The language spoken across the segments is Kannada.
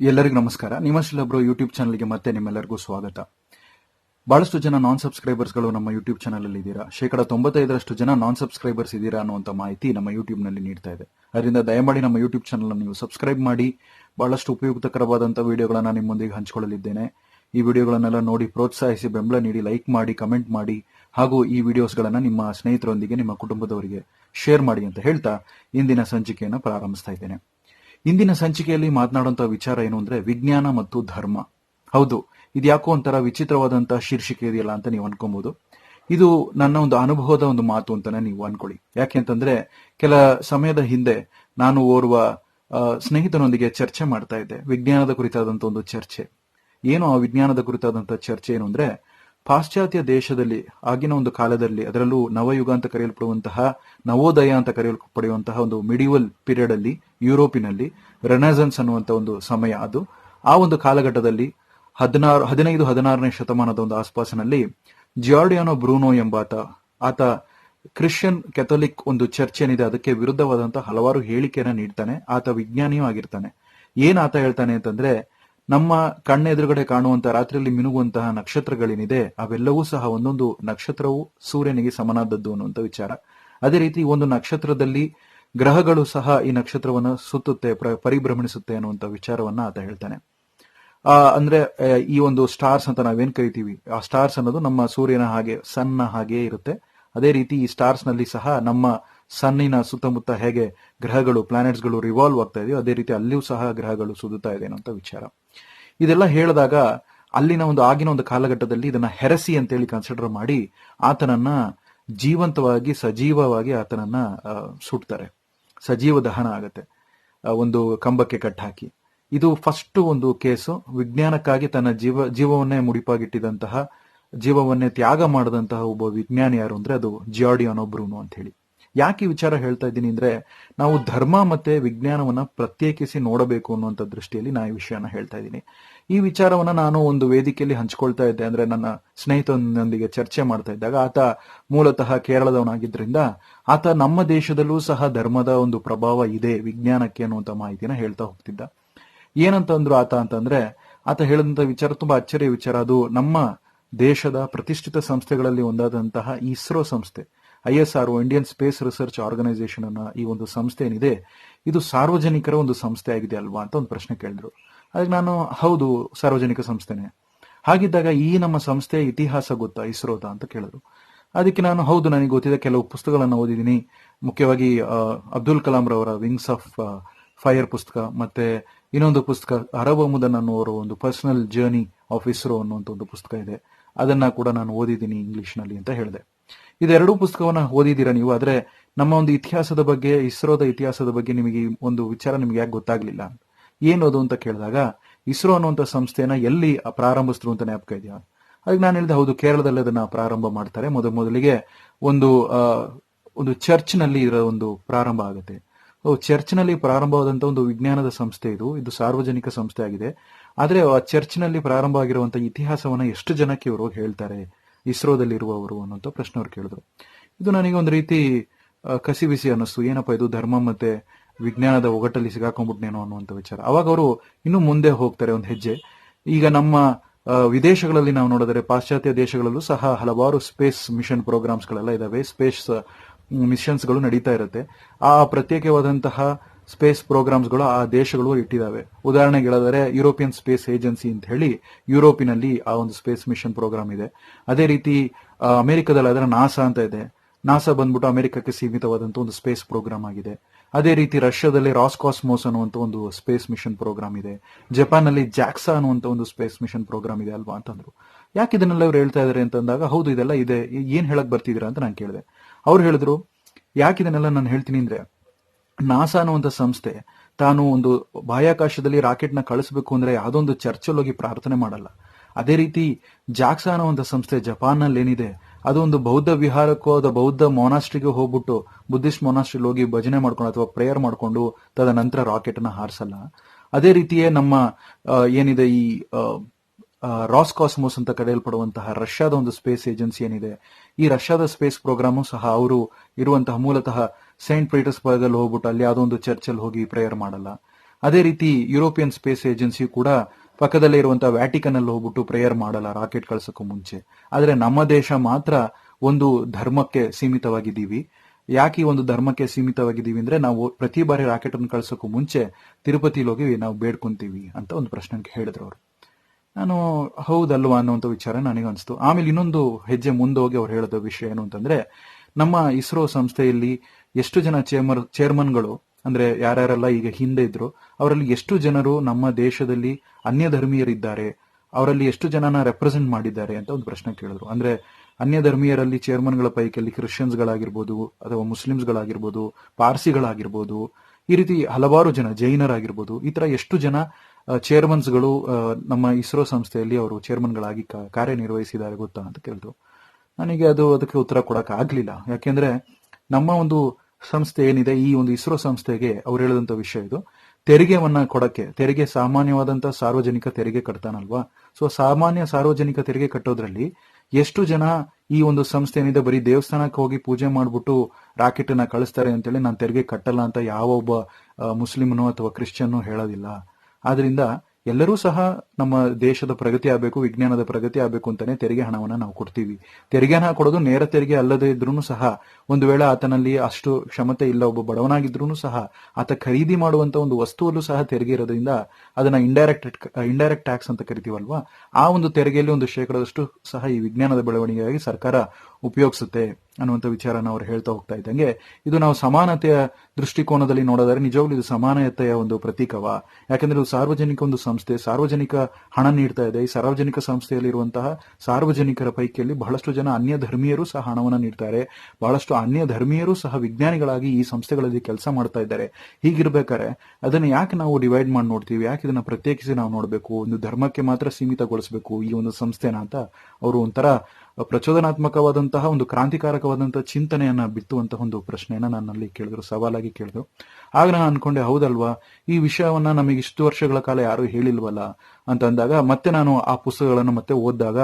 ಎಲ್ಲರಿಗೂ ನಮಸ್ಕಾರ. ನಿಮ್ಮ ನಿಮ್ಮಶಿಲಬ್ರು ಯೂಟ್ಯೂಬ್ ಚಾನಲ್ಗೆ ಮತ್ತೆ ನಿಮ್ಮೆಲ್ಲರಿಗೂ ಸ್ವಾಗತ. ಬಹಳಷ್ಟು ಜನ ನಾನ್ ಸಬ್ಸ್ಕ್ರೈಬರ್ಸ್ಗಳು ನಮ್ಮ ಯೂಟ್ಯೂಬ್ ಚಾನಲ್ ಅಲ್ಲಿ ಇದ್ದೀರಾ? ಶೇಕಡ ತೊಂಬತ್ತೈದರಷ್ಟು ಜನ ನಾನ್ ಸಬ್ಸ್ಕ್ರೈಬರ್ಸ್ ಇದ್ದೀರಾ ಅನ್ನುವಂಥ ಮಾಹಿತಿ ನಮ್ಮ ಯೂಟ್ಯೂಬ್ನಲ್ಲಿ ನೀಡ್ತಾ ಇದೆ. ಅದರಿಂದ ದಯಮಾಡಿ ನಮ್ಮ ಯೂಟ್ಯೂಬ್ ಚಾನಲ್ ನೀವು ಸಬ್ಸ್ಕ್ರೈಬ್ ಮಾಡಿ. ಬಹಳಷ್ಟು ಉಪಯುಕ್ತಕರವಾದಂಥ ವಿಡಿಯೋಗಳನ್ನು ನಿಮ್ಮೊಂದಿಗೆ ಹಂಚಿಕೊಳ್ಳಲಿದ್ದೇನೆ. ಈ ವಿಡಿಯೋಗಳನ್ನೆಲ್ಲ ನೋಡಿ ಪ್ರೋತ್ಸಾಹಿಸಿ, ಬೆಂಬಲ ನೀಡಿ ಲೈಕ್ ಮಾಡಿ ಕಮೆಂಟ್ ಮಾಡಿ, ಹಾಗೂ ಈ ವಿಡಿಯೋಸ್ಗಳನ್ನು ನಿಮ್ಮ ಸ್ನೇಹಿತರೊಂದಿಗೆ, ನಿಮ್ಮ ಕುಟುಂಬದವರಿಗೆ ಶೇರ್ ಮಾಡಿ ಅಂತ ಹೇಳ್ತಾ ಇಂದಿನ ಸಂಚಿಕೆಯನ್ನು ಪ್ರಾರಂಭಿಸ್ತಾ ಇದ್ದೇನೆ. ಇಂದಿನ ಸಂಚಿಕೆಯಲ್ಲಿ ಮಾತನಾಡುವಂತಹ ವಿಚಾರ ಏನು ಅಂದ್ರೆ ವಿಜ್ಞಾನ ಮತ್ತು ಧರ್ಮ. ಹೌದು, ಇದ್ಯಾಕೋ ಒಂಥರ ವಿಚಿತ್ರವಾದಂತಹ ಶೀರ್ಷಿಕೆ ಇದೆಯಲ್ಲ ಅಂತ ನೀವು ಅನ್ಕೊಬಹುದು ಇದು ನನ್ನ ಒಂದು ಅನುಭವದ ಒಂದು ಮಾತು ಅಂತಾನೆ ನೀವು ಅನ್ಕೊಳ್ಳಿ. ಯಾಕೆ ಅಂತಂದ್ರೆ ಕೆಲ ಸಮಯದ ಹಿಂದೆ ನಾನು ಓರ್ವ ಸ್ನೇಹಿತನೊಂದಿಗೆ ಚರ್ಚೆ ಮಾಡ್ತಾ ಇದ್ದೆ, ವಿಜ್ಞಾನದ ಕುರಿತಾದಂತ ಒಂದು ಚರ್ಚೆ. ಏನು ಆ ವಿಜ್ಞಾನದ ಕುರಿತಾದಂತಹ ಚರ್ಚೆ ಏನು ಅಂದ್ರೆ ಪಾಶ್ಚಾತ್ಯ ದೇಶದಲ್ಲಿ, ಆಗಿನ ಒಂದು ಕಾಲದಲ್ಲಿ, ಅದರಲ್ಲೂ ನವಯುಗ ಅಂತ ಕರೆಯಲ್ಪಡುವಂತಹ, ನವೋದಯ ಅಂತ ಕರೆಯಲ್ಪಡುವಂತಹ ಒಂದು ಮಿಡಿವಲ್ ಪೀರಿಯಡ್ ಅಲ್ಲಿ, ಯುರೋಪಿನಲ್ಲಿ ರೆನೆಸನ್ಸ್ ಅನ್ನುವಂತ ಒಂದು ಸಮಯ ಅದು. ಆ ಒಂದು ಕಾಲಘಟ್ಟದಲ್ಲಿ ಹದಿನಾರು, ಹದಿನೈದು, ಹದಿನಾರನೇ ಶತಮಾನದ ಒಂದು ಆಸ್ಪಾಸಿನಲ್ಲಿ ಜಿಯಾರ್ಡಿಯಾನೋ ಬ್ರೂನೋ ಎಂಬಾತ, ಆತ ಕ್ರಿಶ್ಚಿಯನ್ ಕೆಥೋಲಿಕ್ ಒಂದು ಚರ್ಚ್ ಏನಿದೆ, ಅದಕ್ಕೆ ವಿರುದ್ಧವಾದಂತಹ ಹಲವಾರು ಹೇಳಿಕೆಯನ್ನ ನೀಡ್ತಾನೆ, ಆತ ವಿಜ್ಞಾನಿಯೂ ಆಗಿರ್ತಾನೆ. ಏನ್ ಆತ ಹೇಳ್ತಾನೆ ಅಂತಂದ್ರೆ ನಮ್ಮ ಕಣ್ಣೆದುರುಗಡೆ ಕಾಣುವಂತಹ, ರಾತ್ರಿಯಲ್ಲಿ ಮಿನುಗುವಂತಹ ನಕ್ಷತ್ರಗಳೇನಿದೆ, ಅವೆಲ್ಲವೂ ಸಹ ಒಂದೊಂದು ನಕ್ಷತ್ರವು ಸೂರ್ಯನಿಗೆ ಸಮನಾದದ್ದು ಅನ್ನುವಂಥ ವಿಚಾರ. ಅದೇ ರೀತಿ ಒಂದು ನಕ್ಷತ್ರದಲ್ಲಿ ಗ್ರಹಗಳು ಸಹ ಈ ನಕ್ಷತ್ರವನ್ನು ಸುತ್ತುತ್ತೆ, ಪ್ರ- ಪರಿಭ್ರಮಣಿಸುತ್ತೆ ಅನ್ನುವಂಥ ವಿಚಾರವನ್ನ ಆತ ಹೇಳ್ತಾನೆ. ಆ, ಅಂದ್ರೆ ಈ ಒಂದು ಸ್ಟಾರ್ಸ್ ಅಂತ ನಾವೇನ್ ಕರಿತೀವಿ? ಆ ಸ್ಟಾರ್ಸ್ ಅನ್ನೋದು ನಮ್ಮ ಸೂರ್ಯನ ಹಾಗೆ ಸಣ್ಣ ಹಾಗೆ ಇರುತ್ತೆ. ಅದೇ ರೀತಿ ಈ ಸ್ಟಾರ್ಸ್ನಲ್ಲಿ ಸಹ ನಮ್ಮ ಸನ್ನಿನ ಸುತ್ತಮುತ್ತ ಹೇಗೆ ಗ್ರಹಗಳು ಪ್ಲಾನೆಟ್ಸ್ಗಳು ರಿವಾಲ್ವ್ ಆಗ್ತಾ ಇದೆಯೋ ಅದೇ ರೀತಿ ಅಲ್ಲಿಯೂ ಸಹ ಗ್ರಹಗಳು ಸುದುತ್ತಾ ಇದೆ ಅಂತ ವಿಚಾರ. ಇದೆಲ್ಲ ಹೇಳಿದಾಗ ಅಲ್ಲಿನ ಒಂದು ಆಗಿನ ಒಂದು ಕಾಲಘಟ್ಟದಲ್ಲಿ ಇದನ್ನ ಹೆರಸಿ ಅಂತೇಳಿ ಕನ್ಸಿಡರ್ ಮಾಡಿ ಆತನನ್ನ ಜೀವಂತವಾಗಿ, ಸಜೀವವಾಗಿ ಆತನನ್ನ ಸುಡ್ತಾರೆ. ಸಜೀವ ದಹನ ಆಗತ್ತೆ. ಒಂದು ಕಂಬಕ್ಕೆ ಕಟ್ಟಾಕಿ ಇದು ಫಸ್ಟ್ ಒಂದು ಕೇಸು. ವಿಜ್ಞಾನಕ್ಕಾಗಿ ತನ್ನ ಜೀವ, ಜೀವವನ್ನೇ ಮುಡಿಪಾಗಿಟ್ಟಿದಂತಹ, ಜೀವವನ್ನೇ ತ್ಯಾಗ ಮಾಡಿದಂತಹ ಒಬ್ಬ ವಿಜ್ಞಾನಿ ಯಾರು ಅಂದ್ರೆ ಅದು ಜಿಯಾಡಿಯಾನೋ ಬ್ರೂನೋ ಅಂತ ಹೇಳಿ. ಯಾಕೆ ಈ ವಿಚಾರ ಹೇಳ್ತಾ ಇದ್ದೀನಿ ಅಂದ್ರೆ ನಾವು ಧರ್ಮ ಮತ್ತೆ ವಿಜ್ಞಾನವನ್ನ ಪ್ರತ್ಯೇಕಿಸಿ ನೋಡಬೇಕು ಅನ್ನುವಂಥ ದೃಷ್ಟಿಯಲ್ಲಿ ನಾ ಈ ವಿಷಯನ ಹೇಳ್ತಾ ಇದ್ದೀನಿ. ಈ ವಿಚಾರವನ್ನ ನಾನು ಒಂದು ವೇದಿಕೆಯಲ್ಲಿ ಹಂಚ್ಕೊಳ್ತಾ ಇದ್ದೆ ಅಂದ್ರೆ ನನ್ನ ಸ್ನೇಹಿತನೊಂದಿಗೆ ಚರ್ಚೆ ಮಾಡ್ತಾ ಇದ್ದಾಗ ಆತ ಮೂಲತಃ ಕೇರಳದವನಾಗಿದ್ದರಿಂದ ಆತ ನಮ್ಮ ದೇಶದಲ್ಲೂ ಸಹ ಧರ್ಮದ ಒಂದು ಪ್ರಭಾವ ಇದೆ, ವಿಜ್ಞಾನಕ್ಕೆ ಅನ್ನುವಂಥ ಮಾಹಿತಿನ ಹೇಳ್ತಾ ಹೋಗ್ತಿದ್ದ. ಏನಂತಂದ್ರು ಆತ ಅಂತಂದ್ರೆ ಆತ ಹೇಳಿದಂತ ವಿಚಾರ ತುಂಬಾ ಅಚ್ಚರಿಯ ವಿಚಾರ. ಅದು ನಮ್ಮ ದೇಶದ ಪ್ರತಿಷ್ಠಿತ ಸಂಸ್ಥೆಗಳಲ್ಲಿ ಒಂದಾದಂತಹ ಇಸ್ರೋ ಸಂಸ್ಥೆ. I S R Indian space research organisation ಅನ್ನ ಈ ಒಂದು ಸಂಸ್ಥೆ ಏನಿದೆ ಇದು ಸಾರ್ವಜನಿಕರ ಒಂದು ಸಂಸ್ಥೆ ಆಗಿದೆ ಅಲ್ವಾ ಅಂತ ಒಂದು ಪ್ರಶ್ನೆ ಕೇಳಿದ್ರು. ಅದಕ್ಕೆ ನಾನು, ಹೌದು, ಸಾರ್ವಜನಿಕ ಸಂಸ್ಥೆನೆ. ಹಾಗಿದ್ದಾಗ ಈ ನಮ್ಮ ಸಂಸ್ಥೆಯ ಇತಿಹಾಸ ಗೊತ್ತಾ, ಇಸ್ರೋದ ಅಂತ ಕೇಳಿದ್ರು. ಅದಕ್ಕೆ ನಾನು, ಹೌದು, ನನಗೆ ಗೊತ್ತಿದೆ, ಕೆಲವು ಪುಸ್ತಕಗಳನ್ನು ಓದಿದ್ದೀನಿ. ಮುಖ್ಯವಾಗಿ ಅಬ್ದುಲ್ ಕಲಾಂ ರವರ ವಿಂಗ್ಸ್ ಆಫ್ ಫೈರ್ ಪುಸ್ತಕ, ಮತ್ತೆ ಇನ್ನೊಂದು ಪುಸ್ತಕ ಅರಬಮುದನ್ ಅನ್ನೋರು ಒಂದು ಪರ್ಸನಲ್ ಜರ್ನಿ ಆಫ್ ಇಸ್ರೋ ಅನ್ನುವಂಥ ಒಂದು ಪುಸ್ತಕ ಇದೆ. ಅದನ್ನ ಕೂಡ ನಾನು ಓದಿದ್ದೀನಿ ಇಂಗ್ಲಿಷ್ನಲ್ಲಿ ಅಂತ ಹೇಳಿದೆ. ಇದೆರಡೂ ಪುಸ್ತಕವನ್ನ ಓದಿದ್ದೀರಾ ನೀವು? ಆದರೆ ನಮ್ಮ ಒಂದು ಇತಿಹಾಸದ ಬಗ್ಗೆ, ಇಸ್ರೋದ ಇತಿಹಾಸದ ಬಗ್ಗೆ ನಿಮಗೆ ಒಂದು ವಿಚಾರ ನಿಮಗೆ ಯಾಕೆ ಗೊತ್ತಾಗ್ಲಿಲ್ಲ? ಅದು ಅಂತ ಕೇಳಿದಾಗ, ಇಸ್ರೋ ಅನ್ನುವಂಥ ಸಂಸ್ಥೆನ ಎಲ್ಲಿ ಪ್ರಾರಂಭಿಸಿದ್ರು ಅಂತ ಜ್ಞಾಪಕ ಇದೆಯಾ? ಅದಕ್ಕೆ ನಾನು ಹೇಳಿದೆ, ಹೌದು, ಕೇರಳದಲ್ಲಿ ಅದನ್ನ ಪ್ರಾರಂಭ ಮಾಡ್ತಾರೆ. ಮೊದ ಮೊದಲಿಗೆ ಒಂದು ಒಂದು ಚರ್ಚ್ನಲ್ಲಿ ಇದರ ಒಂದು ಪ್ರಾರಂಭ ಆಗುತ್ತೆ. ಓ, ಚರ್ಚ್ನಲ್ಲಿ ಪ್ರಾರಂಭವಾದಂತಹ ಒಂದು ವಿಜ್ಞಾನದ ಸಂಸ್ಥೆ ಇದು. ಇದು ಸಾರ್ವಜನಿಕ ಸಂಸ್ಥೆ ಆಗಿದೆ. ಆದರೆ ಆ ಚರ್ಚ್ನಲ್ಲಿ ಪ್ರಾರಂಭ ಆಗಿರುವಂತಹ ಇತಿಹಾಸವನ್ನ ಎಷ್ಟು ಜನಕ್ಕೆ ಇವರು ಹೇಳ್ತಾರೆ? ಇಸ್ರೋದಲ್ಲಿ ಇರುವವರು ಅನ್ನೋಂಥ ಪ್ರಶ್ನೆ ಅವ್ರು ಕೇಳಿದ್ರು. ಇದು ನನಗೆ ಒಂದು ರೀತಿ ಕಸಿ ಬಿಸಿ ಅನ್ನಿಸ್ತು. ಏನಪ್ಪ ಇದು ಧರ್ಮ ಮತ್ತೆ ವಿಜ್ಞಾನದ ಒಗಟಲ್ಲಿ ಸಿಗಾಕೊಂಡ್ಬಿಟ್ನೇನೋ ಅನ್ನುವಂಥ ವಿಚಾರ. ಅವಾಗ ಅವರು ಇನ್ನು ಮುಂದೆ ಹೋಗ್ತಾರೆ ಒಂದು ಹೆಜ್ಜೆ. ಈಗ ನಮ್ಮ ವಿದೇಶಗಳಲ್ಲಿ ನಾವು ನೋಡಿದರೆ ಪಾಶ್ಚಾತ್ಯ ದೇಶಗಳಲ್ಲೂ ಸಹ ಹಲವಾರು ಸ್ಪೇಸ್ ಮಿಷನ್ ಪ್ರೋಗ್ರಾಮ್ಸ್ ಗಳೆಲ್ಲ ಇದಾವೆ. ಸ್ಪೇಸ್ ಮಿಷನ್ಸ್ಗಳು ನಡೀತಾ ಇರುತ್ತೆ. ಆ ಪ್ರತ್ಯೇಕವಾದಂತಹ ಸ್ಪೇಸ್ ಪ್ರೋಗ್ರಾಮ್ಸ್ಗಳು ಆ ದೇಶಗಳು ಇಟ್ಟಿದ್ದಾವೆ. ಉದಾಹರಣೆಗೆ ಹೇಳಿದರೆ ಯುರೋಪಿಯನ್ ಸ್ಪೇಸ್ ಏಜೆನ್ಸಿ ಅಂತ ಹೇಳಿ ಯುರೋಪಿನಲ್ಲಿ ಆ ಒಂದು ಸ್ಪೇಸ್ ಮಿಷನ್ ಪ್ರೋಗ್ರಾಮ್ ಇದೆ. ಅದೇ ರೀತಿ ಅಮೆರಿಕದಲ್ಲಿ ಅದರ ನಾಸಾ ಅಂತ ಇದೆ. ನಾಸಾ ಬಂದ್ಬಿಟ್ಟು ಅಮೆರಿಕಕ್ಕೆ ಸೀಮಿತವಾದಂತಹ ಒಂದು ಸ್ಪೇಸ್ ಪ್ರೋಗ್ರಾಮ್ ಆಗಿದೆ. ಅದೇ ರೀತಿ ರಷ್ಯಾದಲ್ಲಿ ರಾಸ್ಕಾಸ್ಮೋಸ್ ಅನ್ನುವಂತ ಒಂದು ಸ್ಪೇಸ್ ಮಿಷನ್ ಪ್ರೋಗ್ರಾಮ್ ಇದೆ. ಜಪಾನ್ ಅಲ್ಲಿ ಜಾಕ್ಸಾ ಅನ್ನುವಂತ ಒಂದು ಸ್ಪೇಸ್ ಮಿಷನ್ ಪ್ರೋಗ್ರಾಮ್ ಇದೆ ಅಲ್ವಾ ಅಂತಂದ್ರು ಯಾಕೆ ಇದನ್ನೆಲ್ಲ ಅವ್ರು ಹೇಳ್ತಾ ಇದಾರೆ ಅಂತಂದಾಗ, ಹೌದು ಇದೆಲ್ಲ ಇದೆ, ಏನ್ ಹೇಳಕ್ ಬರ್ತಿದ್ದೀರಾ ಅಂತ ನಾನು ಕೇಳಿದೆ. ಅವ್ರು ಹೇಳಿದ್ರು, ಯಾಕೆ ಇದನ್ನೆಲ್ಲ ನಾನು ಹೇಳ್ತೀನಿ ಅಂದ್ರೆ ನಾಸಾ ಅನ್ನುವಂಥ ಸಂಸ್ಥೆ ತಾನು ಒಂದು ಬಾಹ್ಯಾಕಾಶದಲ್ಲಿ ರಾಕೆಟ್ನ ಕಳಿಸ್ಬೇಕು ಅಂದ್ರೆ ಯಾವುದೊಂದು ಚರ್ಚಲ್ಲಿ ಹೋಗಿ ಪ್ರಾರ್ಥನೆ ಮಾಡಲ್ಲ. ಅದೇ ರೀತಿ ಜಾಕ್ಸಾ ಅನ್ನುವಂಥ ಸಂಸ್ಥೆ ಜಪಾನ್ನಲ್ಲಿ ಏನಿದೆ ಅದು ಒಂದು ಬೌದ್ಧ ವಿಹಾರಕ್ಕೂ ಅಥವಾ ಬೌದ್ಧ ಮೊನಾಸ್ಟ್ರಿಗೆ ಹೋಗ್ಬಿಟ್ಟು ಬುದ್ಧಿಸ್ಟ್ ಮೊನಾಸ್ಟ್ರಿಗೆ ಹೋಗಿ ಭಜನೆ ಮಾಡ್ಕೊಂಡು ಅಥವಾ ಪ್ರೇಯರ್ ಮಾಡ್ಕೊಂಡು ತದನಂತರ ರಾಕೆಟ್ನ ಹಾರಿಸಲ್ಲ. ಅದೇ ರೀತಿಯೇ ನಮ್ಮ ಏನಿದೆ ಈ ರಾಸ್ ಕಾಸ್ಮೋಸ್ ಅಂತ ಕರೆಯಲ್ಪಡುವಂತಹ ರಷ್ಯಾದ ಒಂದು ಸ್ಪೇಸ್ ಏಜೆನ್ಸಿ ಏನಿದೆ, ಈ ರಷ್ಯಾದ ಸ್ಪೇಸ್ ಪ್ರೋಗ್ರಾಮು ಸಹ ಅವರು ಇರುವಂತಹ ಮೂಲತಃ ಸೈಂಟ್ ಪೀಟರ್ಸ್ಬರ್ಗ್ ಅಲ್ಲಿ ಹೋಗ್ಬಿಟ್ಟು ಅಲ್ಲಿ ಯಾವುದೋ ಒಂದು ಚರ್ಚಲ್ಲಿ ಹೋಗಿ ಪ್ರೇಯರ್ ಮಾಡಲ್ಲ. ಅದೇ ರೀತಿ ಯುರೋಪಿಯನ್ ಸ್ಪೇಸ್ ಏಜೆನ್ಸಿ ಕೂಡ ಪಕ್ಕದಲ್ಲೇ ಇರುವಂತಹ ವ್ಯಾಟಿಕನ್ ಅಲ್ಲಿ ಹೋಗ್ಬಿಟ್ಟು ಪ್ರೇಯರ್ ಮಾಡಲ್ಲ ರಾಕೆಟ್ ಕಳ್ಸಕ್ಕೂ ಮುಂಚೆ. ಆದ್ರೆ ನಮ್ಮ ದೇಶ ಮಾತ್ರ ಒಂದು ಧರ್ಮಕ್ಕೆ ಸೀಮಿತವಾಗಿದ್ದೀವಿ. ಯಾಕೆ ಒಂದು ಧರ್ಮಕ್ಕೆ ಸೀಮಿತವಾಗಿದ್ದೀವಿ ಅಂದ್ರೆ ನಾವು ಪ್ರತಿ ಬಾರಿ ರಾಕೆಟ್ ಅನ್ನು ಕಳ್ಸೋಕ್ಕೂ ಮುಂಚೆ ತಿರುಪತಿಲಿ ಹೋಗಿ ನಾವು ಬೇಡ್ಕೊಂತೀವಿ ಅಂತ ಒಂದು ಪ್ರಶ್ನೆ ಹೇಳಿದ್ರು ಅವರು. ನಾನು ಹೌದಲ್ವಾ ಅನ್ನುವಂಥ ವಿಚಾರ ನನಗೆ ಅನಿಸ್ತು ಆಮೇಲೆ ಇನ್ನೊಂದು ಹೆಜ್ಜೆ ಮುಂದೋಗಿ ಅವ್ರು ಹೇಳಿದ ವಿಷಯ ಏನು ಅಂತಂದ್ರೆ, ನಮ್ಮ ಇಸ್ರೋ ಸಂಸ್ಥೆಯಲ್ಲಿ ಎಷ್ಟು ಜನ ಚೇರ್ಮರ್ ಚೇರ್ಮನ್ಗಳು ಅಂದ್ರೆ ಯಾರ್ಯಾರೆಲ್ಲ ಈಗ ಹಿಂದೆ ಇದ್ರು, ಅವರಲ್ಲಿ ಎಷ್ಟು ಜನರು ನಮ್ಮ ದೇಶದಲ್ಲಿ ಅನ್ಯ ಧರ್ಮೀಯರಿದ್ದಾರೆ, ಅವರಲ್ಲಿ ಎಷ್ಟು ಜನನ ರೆಪ್ರೆಸೆಂಟ್ ಮಾಡಿದ್ದಾರೆ ಅಂತ ಒಂದು ಪ್ರಶ್ನೆ ಕೇಳಿದ್ರು. ಅಂದ್ರೆ ಅನ್ಯ ಧರ್ಮೀಯರಲ್ಲಿ ಚೇರ್ಮನ್ಗಳ ಪೈಕಲ್ಲಿ ಕ್ರಿಶ್ಚಿಯನ್ಸ್ಗಳಾಗಿರ್ಬೋದು ಅಥವಾ ಮುಸ್ಲಿಮ್ಸ್ಗಳಾಗಿರ್ಬೋದು ಪಾರ್ಸಿಗಳಾಗಿರ್ಬೋದು, ಈ ರೀತಿ ಹಲವಾರು ಜನ, ಜೈನರಾಗಿರ್ಬೋದು, ಈ ತರ ಎಷ್ಟು ಜನ ಚೇರ್ಮನ್ಸ್ಗಳು ನಮ್ಮ ಇಸ್ರೋ ಸಂಸ್ಥೆಯಲ್ಲಿ ಅವರು ಚೇರ್ಮನ್ಗಳಾಗಿ ಕಾರ್ಯನಿರ್ವಹಿಸಿದ್ದಾರೆ ಗೊತ್ತಾ ಅಂತ ಕೇಳಿದ್ರು. ನನಗೆ ಅದು ಅದಕ್ಕೆ ಉತ್ತರ ಕೊಡಕ್ ಆಗ್ಲಿಲ್ಲ ಯಾಕೆಂದ್ರೆ ನಮ್ಮ ಒಂದು ಸಂಸ್ಥೆ ಏನಿದೆ, ಈ ಒಂದು ಇಸ್ರೋ ಸಂಸ್ಥೆಗೆ ಅವ್ರು ಹೇಳಿದಂತ ವಿಷಯ ಇದು. ತೆರಿಗೆವನ್ನ ಕೊಡಕ್ಕೆ, ತೆರಿಗೆ ಸಾಮಾನ್ಯವಾದಂತಹ ಸಾರ್ವಜನಿಕ ತೆರಿಗೆ ಕಟ್ತಾನಲ್ವಾ? ಸೊ ಸಾಮಾನ್ಯ ಸಾರ್ವಜನಿಕ ತೆರಿಗೆ ಕಟ್ಟೋದ್ರಲ್ಲಿ ಎಷ್ಟು ಜನ ಈ ಒಂದು ಸಂಸ್ಥೆ ಏನಿದೆ, ಬರೀ ದೇವಸ್ಥಾನಕ್ಕೆ ಹೋಗಿ ಪೂಜೆ ಮಾಡ್ಬಿಟ್ಟು ರಾಕೆಟ್ ಅನ್ನ ಕಳಿಸ್ತಾರೆ ಅಂತೇಳಿ ನಾನು ತೆರಿಗೆ ಕಟ್ಟಲ್ಲ ಅಂತ ಯಾವ ಒಬ್ಬ ಮುಸ್ಲಿಮ್ನು ಅಥವಾ ಕ್ರಿಶ್ಚಿಯನ್ನು ಹೇಳೋದಿಲ್ಲ. ಆದ್ರಿಂದ ಎಲ್ಲರೂ ಸಹ ನಮ್ಮ ದೇಶದ ಪ್ರಗತಿ ಆಗಬೇಕು, ವಿಜ್ಞಾನದ ಪ್ರಗತಿ ಆಗಬೇಕು ಅಂತಾನೆ ತೆರಿಗೆ ಹಣವನ್ನ ನಾವು ಕೊಡ್ತೀವಿ. ತೆರಿಗೆ ಹಣ ಕೊಡೋದು ನೇರ ತೆರಿಗೆ ಅಲ್ಲದೆ ಇದ್ರೂ ಸಹ ಒಂದು ವೇಳೆ ಆತನಲ್ಲಿ ಅಷ್ಟು ಕ್ಷಮತೆ ಇಲ್ಲ, ಒಬ್ಬ ಬಡವನಾಗಿದ್ರು ಸಹ ಆತ ಖರೀದಿ ಮಾಡುವಂತ ಒಂದು ವಸ್ತುವಲ್ಲೂ ಸಹ ತೆರಿಗೆ ಇರೋದ್ರಿಂದ ಅದನ್ನ ಇಂಡೈರೆಕ್ಟ್ ಇಂಡೈರೆಕ್ಟ್ ಟ್ಯಾಕ್ಸ್ ಅಂತ ಕರಿತೀವಲ್ವಾ? ಆ ಒಂದು ತೆರಿಗೆಯಲ್ಲಿ ಒಂದು ಶೇಕಡದಷ್ಟು ಸಹ ಈ ವಿಜ್ಞಾನದ ಬೆಳವಣಿಗೆಗಾಗಿ ಸರ್ಕಾರ ಉಪಯೋಗಿಸುತ್ತೆ ಅನ್ನುವಂಥ ವಿಚಾರನ ಅವ್ರು ಹೇಳ್ತಾ ಹೋಗ್ತಾ ಇದ್ದಂಗೆ, ಇದು ನಾವು ಸಮಾನತೆಯ ದೃಷ್ಟಿಕೋನದಲ್ಲಿ ನೋಡೋದಾದ್ರೆ ನಿಜವಾಗ್ಲೂ ಇದು ಸಮಾನತೆಯ ಒಂದು ಪ್ರತೀಕವ. ಯಾಕಂದ್ರೆ ಇದು ಸಾರ್ವಜನಿಕ ಒಂದು ಸಂಸ್ಥೆ, ಸಾರ್ವಜನಿಕ ಹಣ ನೀಡ್ತಾ ಇದೆ. ಈ ಸಾರ್ವಜನಿಕ ಸಂಸ್ಥೆಯಲ್ಲಿರುವಂತಹ ಸಾರ್ವಜನಿಕರ ಪೈಕಿಯಲ್ಲಿ ಬಹಳಷ್ಟು ಜನ ಅನ್ಯ ಧರ್ಮೀಯರು ಸಹ ಹಣವನ್ನು ನೀಡ್ತಾರೆ. ಬಹಳಷ್ಟು ಅನ್ಯ ಧರ್ಮೀಯರು ಸಹ ವಿಜ್ಞಾನಿಗಳಾಗಿ ಈ ಸಂಸ್ಥೆಗಳಲ್ಲಿ ಕೆಲಸ ಮಾಡ್ತಾ ಇದ್ದಾರೆ. ಹೀಗಿರ್ಬೇಕಾದ್ರೆ ಅದನ್ನ ಯಾಕೆ ನಾವು ಡಿವೈಡ್ ಮಾಡಿ ನೋಡ್ತೀವಿ? ಯಾಕೆ ಇದನ್ನ ಪ್ರತ್ಯೇಕಿಸಿ ನಾವು ನೋಡಬೇಕು? ಒಂದು ಧರ್ಮಕ್ಕೆ ಮಾತ್ರ ಸೀಮಿತಗೊಳಿಸಬೇಕು ಈ ಒಂದು ಸಂಸ್ಥೆನ ಅಂತ ಅವರು ಒಂಥರ ಪ್ರಚೋದನಾತ್ಮಕವಾದಂತಹ ಒಂದು ಕ್ರಾಂತಿಕಾರಕವಾದಂತಹ ಚಿಂತನೆಯನ್ನ ಬಿತ್ತುವಂತಹ ಒಂದು ಪ್ರಶ್ನೆಯನ್ನ ನನ್ನಲ್ಲಿ ಕೇಳಿದ್ರು, ಸವಾಲಾಗಿ ಕೇಳಿದ್ರು. ಆಗ ನಾನು ಅನ್ಕೊಂಡೆ, ಹೌದಲ್ವಾ? ಈ ವಿಷಯವನ್ನ ನಮಗೆ ಇಷ್ಟು ವರ್ಷಗಳ ಕಾಲ ಯಾರು ಹೇಳಿಲ್ವಲ್ಲ? ಅಂತ ಅಂದಾಗ ಮತ್ತೆ ನಾನು ಆ ಪುಸ್ತಕಗಳನ್ನು ಮತ್ತೆ ಓದಿದಾಗ,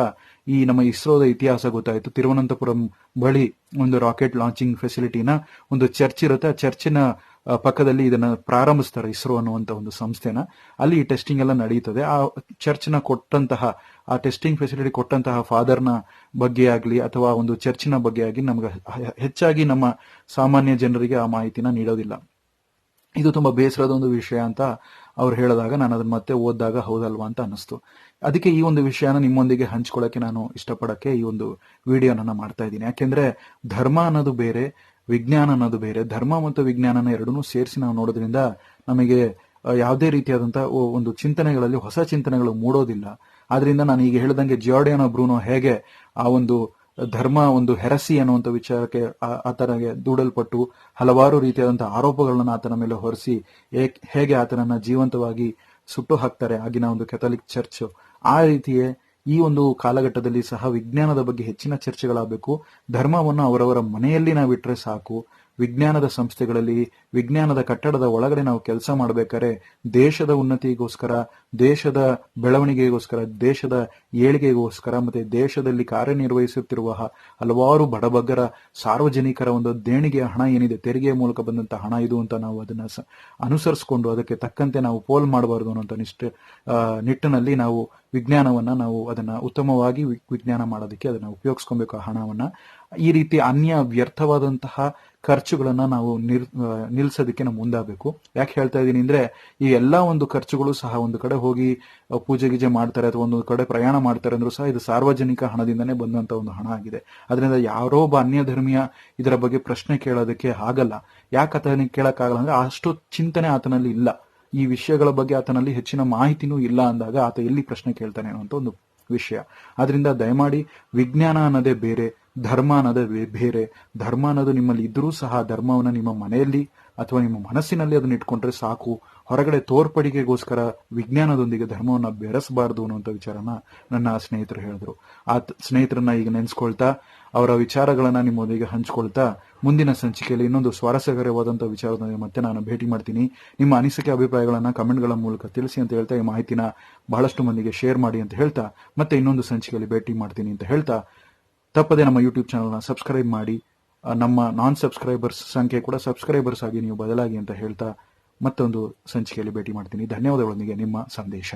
ಈ ನಮ್ಮ ಇಸ್ರೋದ ಇತಿಹಾಸ ಗೊತ್ತಾಯ್ತು. ತಿರುವನಂತಪುರಂ ಬಳಿ ಒಂದು ರಾಕೆಟ್ ಲಾಂಚಿಂಗ್ ಫೆಸಿಲಿಟಿನ ಒಂದು ಚರ್ಚ್ ಇರುತ್ತೆ. ಆ ಚರ್ಚಿನ ಪಕ್ಕದಲ್ಲಿ ಇದನ್ನ ಪ್ರಾರಂಭಿಸ್ತಾರೆ ಇಸ್ರೋ ಅನ್ನುವಂತ ಒಂದು ಸಂಸ್ಥೆನ. ಅಲ್ಲಿ ಈ ಟೆಸ್ಟಿಂಗ್ ಎಲ್ಲ ನಡೆಯುತ್ತದೆ ಆ ಚರ್ಚ್ನ ಕೊಟ್ಟಂತಹ, ಆ ಟೆಸ್ಟಿಂಗ್ ಫೆಸಿಲಿಟಿ ಕೊಟ್ಟಂತಹ ಫಾದರ್ನ ಬಗ್ಗೆ ಆಗಲಿ ಅಥವಾ ಒಂದು ಚರ್ಚಿನ ಬಗ್ಗೆ ಆಗಲಿ ನಮ್ಗೆ ಹೆಚ್ಚಾಗಿ ನಮ್ಮ ಸಾಮಾನ್ಯ ಜನರಿಗೆ ಆ ಮಾಹಿತಿನ ನೀಡೋದಿಲ್ಲ. ಇದು ತುಂಬಾ ಬೇಸರದ ಒಂದು ವಿಷಯ ಅಂತ ಅವ್ರು ಹೇಳಿದಾಗ ನಾನು ಅದನ್ನ ಮತ್ತೆ ಓದಿದಾಗ ಹೌದಲ್ವಾ ಅಂತ ಅನಿಸ್ತು ಅದಕ್ಕೆ ಈ ಒಂದು ವಿಷಯನ ನಿಮ್ಮೊಂದಿಗೆ ಹಂಚ್ಕೊಳ್ಳಕ್ಕೆ ನಾನು ಇಷ್ಟಪಡಕ್ಕೆ ಈ ಒಂದು ವಿಡಿಯೋನ ಮಾಡ್ತಾ ಇದ್ದೀನಿ. ಯಾಕೆಂದ್ರೆ ಧರ್ಮ ಅನ್ನೋದು ಬೇರೆ ವಿಜ್ಞಾನ ಅನ್ನೋದು ಬೇರೆ, ಧರ್ಮ ಮತ್ತು ವಿಜ್ಞಾನನ ಎರಡನ್ನೂ ಸೇರಿಸಿ ನಾವು ನೋಡೋದ್ರಿಂದ ನಮಗೆ ಯಾವುದೇ ರೀತಿಯಾದಂತಹ ಒಂದು ಚಿಂತನೆಗಳಲ್ಲಿ, ಹೊಸ ಚಿಂತನೆಗಳು ಮೂಡೋದಿಲ್ಲ. ಆದ್ರಿಂದ ನಾನು ಈಗ ಹೇಳ್ದಂಗೆ ಜಿಯಾರ್ಡಿಯಾನೋ ಬ್ರೂನೋ ಹೇಗೆ ಆ ಒಂದು ಧರ್ಮ, ಒಂದು ಹೆರಸಿ ಅನ್ನುವಂಥ ವಿಚಾರಕ್ಕೆ ಆತನಿಗೆ ದೂಡಲ್ಪಟ್ಟು ಹಲವಾರು ರೀತಿಯಾದಂತಹ ಆರೋಪಗಳನ್ನು ಆತನ ಮೇಲೆ ಹೊರಿಸಿ ಹೇಗೆ ಆತನನ್ನ ಜೀವಂತವಾಗಿ ಸುಟ್ಟು ಹಾಕ್ತಾರೆ ಆಗಿನ ಒಂದು ಕೆಥಲಿಕ್ ಚರ್ಚ್. ಆ ರೀತಿಯೇ ಈ ಒಂದು ಕಾಲಘಟ್ಟದಲ್ಲಿ ಸಹ ವಿಜ್ಞಾನದ ಬಗ್ಗೆ ಹೆಚ್ಚಿನ ಚರ್ಚೆಗಳಾಗಬೇಕು. ಧರ್ಮವನ್ನು ಅವರವರ ಮನೆಯಲ್ಲಿ ನಾವು ಇಟ್ಟರೆ ಸಾಕು. ವಿಜ್ಞಾನದ ಸಂಸ್ಥೆಗಳಲ್ಲಿ, ವಿಜ್ಞಾನದ ಕಟ್ಟಡದ ಒಳಗಡೆ ನಾವು ಕೆಲಸ ಮಾಡಬೇಕಾದ್ರೆ ದೇಶದ ಉನ್ನತಿಗೋಸ್ಕರ, ದೇಶದ ಬೆಳವಣಿಗೆಗೋಸ್ಕರ, ದೇಶದ ಏಳಿಗೆಗೋಸ್ಕರ ಮತ್ತೆ ದೇಶದಲ್ಲಿ ಕಾರ್ಯನಿರ್ವಹಿಸುತ್ತಿರುವ ಹಲವಾರು ಬಡಬಗ್ಗರ ಸಾರ್ವಜನಿಕರ ಒಂದು ದೇಣಿಗೆಯ ಹಣ ಏನಿದೆ, ತೆರಿಗೆಯ ಮೂಲಕ ಬಂದಂತ ಹಣ ಇದು ಅಂತ ನಾವು ಅದನ್ನ ಅನುಸರಿಸಿಕೊಂಡು ಅದಕ್ಕೆ ತಕ್ಕಂತೆ ನಾವು ಪೋಲ್ ಮಾಡಬಾರದು ಅನ್ನೋಂಥ ನಿಷ್ಠ ನಿಟ್ಟಿನಲ್ಲಿ ನಾವು ವಿಜ್ಞಾನವನ್ನ ನಾವು ಅದನ್ನ ಉತ್ತಮವಾಗಿ ವಿಜ್ಞಾನ ಮಾಡೋದಕ್ಕೆ ಅದನ್ನ ಉಪಯೋಗಿಸ್ಕೊಬೇಕು ಆ ಹಣವನ್ನ. ಈ ರೀತಿ ಅನ್ಯ ವ್ಯರ್ಥವಾದಂತಹ ಖರ್ಚುಗಳನ್ನ ನಾವು ನಿರ್ ನಿಲ್ಸೋದಕ್ಕೆ ನಾವು ಮುಂದಾಗಬೇಕು. ಯಾಕೆ ಹೇಳ್ತಾ ಇದ್ದೀನಿ ಅಂದ್ರೆ, ಈ ಎಲ್ಲಾ ಒಂದು ಖರ್ಚುಗಳು ಸಹ ಒಂದು ಕಡೆ ಹೋಗಿ ಪೂಜೆ ಗೀಜೆ ಮಾಡ್ತಾರೆ ಅಥವಾ ಒಂದು ಕಡೆ ಪ್ರಯಾಣ ಮಾಡ್ತಾರೆ ಅಂದ್ರೂ ಸಹ ಇದು ಸಾರ್ವಜನಿಕ ಹಣದಿಂದನೇ ಬಂದಂತ ಒಂದು ಹಣ ಆಗಿದೆ. ಅದರಿಂದ ಯಾರೋ ಒಬ್ಬ ಅನ್ಯ ಧರ್ಮೀಯ ಇದರ ಬಗ್ಗೆ ಪ್ರಶ್ನೆ ಕೇಳೋದಕ್ಕೆ ಆಗಲ್ಲ. ಯಾಕೆ ಆತನಿಗೆ ಕೇಳಕ್ಕಾಗಲ್ಲ ಅಂದ್ರೆ ಅಷ್ಟು ಚಿಂತನೆ ಆತನಲ್ಲಿ ಇಲ್ಲ. ಈ ವಿಷಯಗಳ ಬಗ್ಗೆ ಆತನಲ್ಲಿ ಹೆಚ್ಚಿನ ಮಾಹಿತಿನೂ ಇಲ್ಲ ಅಂದಾಗ ಆತ ಎಲ್ಲಿ ಪ್ರಶ್ನೆ ಕೇಳ್ತಾನೆ ಅನ್ನುವಂಥ ಒಂದು ವಿಷಯ. ಆದ್ರಿಂದ ದಯಮಾಡಿ ವಿಜ್ಞಾನ ಅನ್ನೋದೇ ಬೇರೆ, ಧರ್ಮ ಅನ್ನೋದೇ ಬೇರೆ. ಧರ್ಮ ಅನ್ನೋದು ನಿಮ್ಮಲ್ಲಿ ಇದ್ರೂ ಸಹ ಧರ್ಮವನ್ನ ನಿಮ್ಮ ಮನೆಯಲ್ಲಿ ಅಥವಾ ನಿಮ್ಮ ಮನಸ್ಸಿನಲ್ಲಿ ಅದನ್ನ ಇಟ್ಕೊಂಡ್ರೆ ಸಾಕು. ಹೊರಗಡೆ ತೋರ್ಪಡಿಕೆಗೋಸ್ಕರ ವಿಜ್ಞಾನದೊಂದಿಗೆ ಧರ್ಮವನ್ನ ಬೆರೆಸಬಾರದು ಅನ್ನುವಂಥ ವಿಚಾರನ ನನ್ನ ಸ್ನೇಹಿತರು ಹೇಳಿದ್ರು. ಆ ಸ್ನೇಹಿತರನ್ನ ಈಗ ನೆನೆಸ್ಕೊಳ್ತಾ, ಅವರ ವಿಚಾರಗಳನ್ನ ನಿಮ್ಮೊಂದಿಗೆ ಹಂಚ್ಕೊಳ್ತಾ, ಮುಂದಿನ ಸಂಚಿಕೆಯಲ್ಲಿ ಇನ್ನೊಂದು ಸ್ವಾರಸ್ಯಕರವಾದಂತಹ ವಿಚಾರದೊಂದಿಗೆ ಮತ್ತೆ ನಾನು ಭೇಟಿ ಮಾಡ್ತೀನಿ. ನಿಮ್ಮ ಅನಿಸಿಕೆ ಅಭಿಪ್ರಾಯಗಳನ್ನ ಕಮೆಂಟ್ಗಳ ಮೂಲಕ ತಿಳಿಸಿ ಅಂತ ಹೇಳ್ತಾ, ಈ ಮಾಹಿತಿನ ಬಹಳಷ್ಟು ಮಂದಿಗೆ ಶೇರ್ ಮಾಡಿ ಅಂತ ಹೇಳ್ತಾ, ಮತ್ತೆ ಇನ್ನೊಂದು ಸಂಚಿಕೆಯಲ್ಲಿ ಭೇಟಿ ಮಾಡ್ತೀನಿ ಅಂತ ಹೇಳ್ತಾ, ತಪ್ಪದೆ ನಮ್ಮ ಯೂಟ್ಯೂಬ್ ಚಾನಲ್ನ ಸಬ್ಸ್ಕ್ರೈಬ್ ಮಾಡಿ ನಮ್ಮ ನಾನ್ ಸಬ್ಸ್ಕ್ರೈಬರ್ಸ್ ಸಂಖ್ಯೆ ಕೂಡ ಸಬ್ಸ್ಕ್ರೈಬರ್ಸ್ ಆಗಿ ನೀವು ಬದಲಾಗಿ ಅಂತ ಹೇಳ್ತಾ ಮತ್ತೊಂದು ಸಂಚಿಕೆಯಲ್ಲಿ ಭೇಟಿ ಮಾಡ್ತೀನಿ. ಧನ್ಯವಾದಗಳೊಂದಿಗೆ ನಿಮ್ಮ ಸಂದೇಶ.